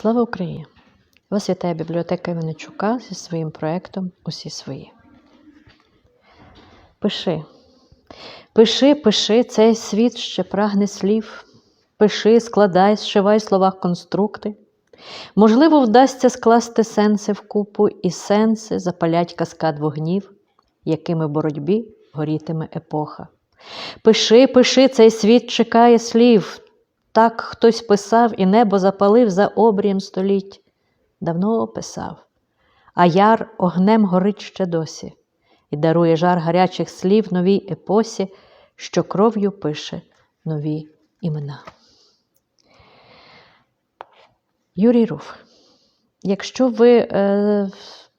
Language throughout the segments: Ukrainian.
Слава Україні! Вас вітає бібліотека Винничука зі своїм проєктом Усі свої. Пиши, пиши, пиши, цей світ ще прагне слів. Пиши, складай, зшивай в словах конструкти. Можливо, вдасться скласти сенси вкупу, і сенси запалять каскад вогнів, якими в боротьбі горітиме епоха. Пиши, пиши, цей світ чекає слів. Так хтось писав, і небо запалив за обрієм століть. Давно описав, а яр огнем горить ще досі, і дарує жар гарячих слів новій епосі, що кров'ю пише нові імена. Юрій Руф. Якщо ви е,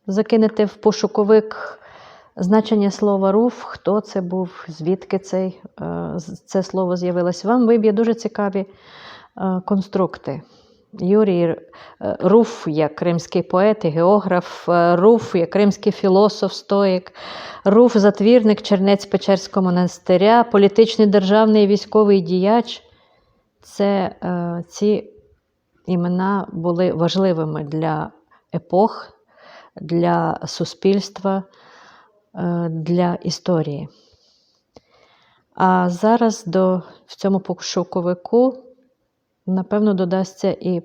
закинете в пошуковик значення слова руф, хто це був, звідки цей, е, це слово з'явилось, вам виб'є дуже цікаві е, конструкти. Юрій е, Руф як кримський поет і географ, Руф як кримський філософ, стоїк, Руф затвірник Чернець Печерського монастиря, політичний державний військовий діяч. Це ці імена були важливими для епох, для суспільства, для історії. А зараз до, в цьому пошуковику, напевно, додасться і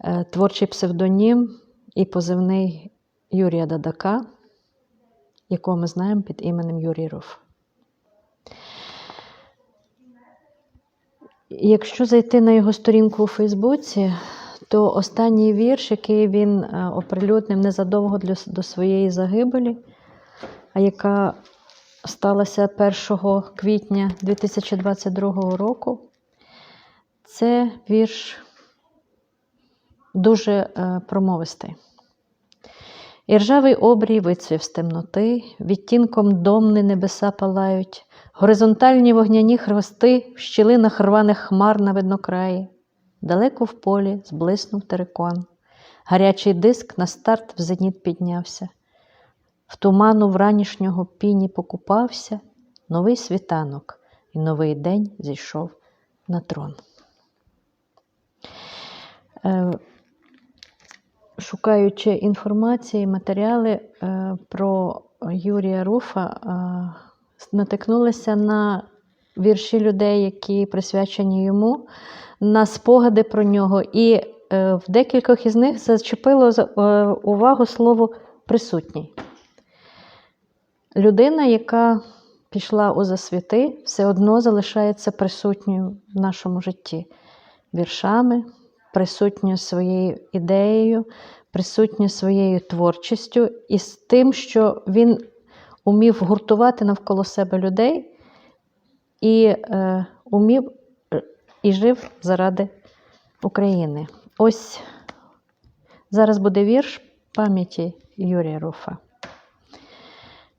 е, творчий псевдонім, і позивний Юрія Дадака, якого ми знаємо під іменем Юрій Руф. Якщо зайти на його сторінку у Фейсбуці, то останній вірш, який він е, оприлюднив незадовго до своєї загибелі, яка сталася 1 квітня 2022 року, це вірш дуже е, промовистий. І ржавий обрій вицвів з темноти, відтінком домни небеса палають, горизонтальні вогняні хрости в щілинах рваних хмар на виднокраї. Далеко в полі зблиснув терикон. Гарячий диск на старт в зеніт піднявся. В туману вранішнього піні покупався, новий світанок, і новий день зійшов на трон. Е, Шукаючи інформації, матеріали е, про Юрія Руфа, е, натикнулася на вірші людей, які присвячені йому, на спогади про нього. І в декількох із них зачепило увагу слово присутній. Людина, яка пішла у засвіти, все одно залишається присутньою в нашому житті віршами присутньою своєю ідеєю, присутньою своєю творчістю і з тим, що він умів гуртувати навколо себе людей і е, умів і жив заради України. Ось зараз буде вірш пам'яті Юрія Руфа.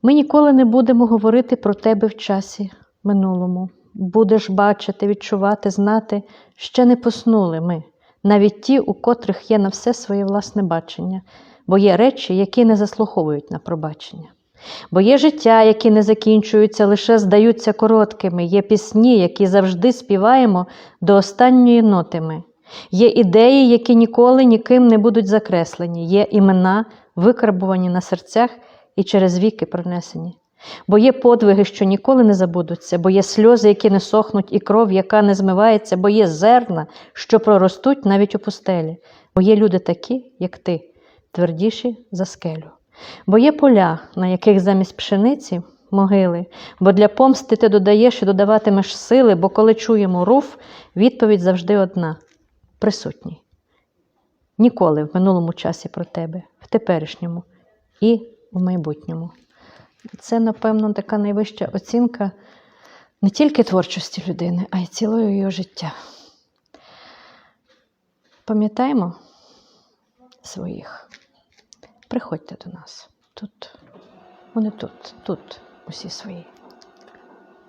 Ми ніколи не будемо говорити про тебе в часі минулому. Будеш бачити, відчувати, знати, ще не поснули ми навіть ті, у котрих є на все своє власне бачення, бо є речі, які не заслуговують на пробачення. Бо є життя, які не закінчуються, лише здаються короткими, є пісні, які завжди співаємо до останньої ноти ми. Є ідеї, які ніколи ніким не будуть закреслені, є імена, викарбувані на серцях і через віки пронесені. Бо є подвиги, що ніколи не забудуться, бо є сльози, які не сохнуть, і кров, яка не змивається, бо є зерна, що проростуть навіть у пустелі, бо є люди такі, як ти, твердіші за скелю. Бо є поля, на яких замість пшениці могили, бо для помсти ти додаєш і додаватимеш сили, бо коли чуємо руф, відповідь завжди одна присутній. Ніколи в минулому часі про тебе, в теперішньому і в майбутньому. Це, напевно, така найвища оцінка не тільки творчості людини, а й цілого її життя. Пам'ятаємо своїх. Приходьте до нас. Тут, вони тут, тут усі свої.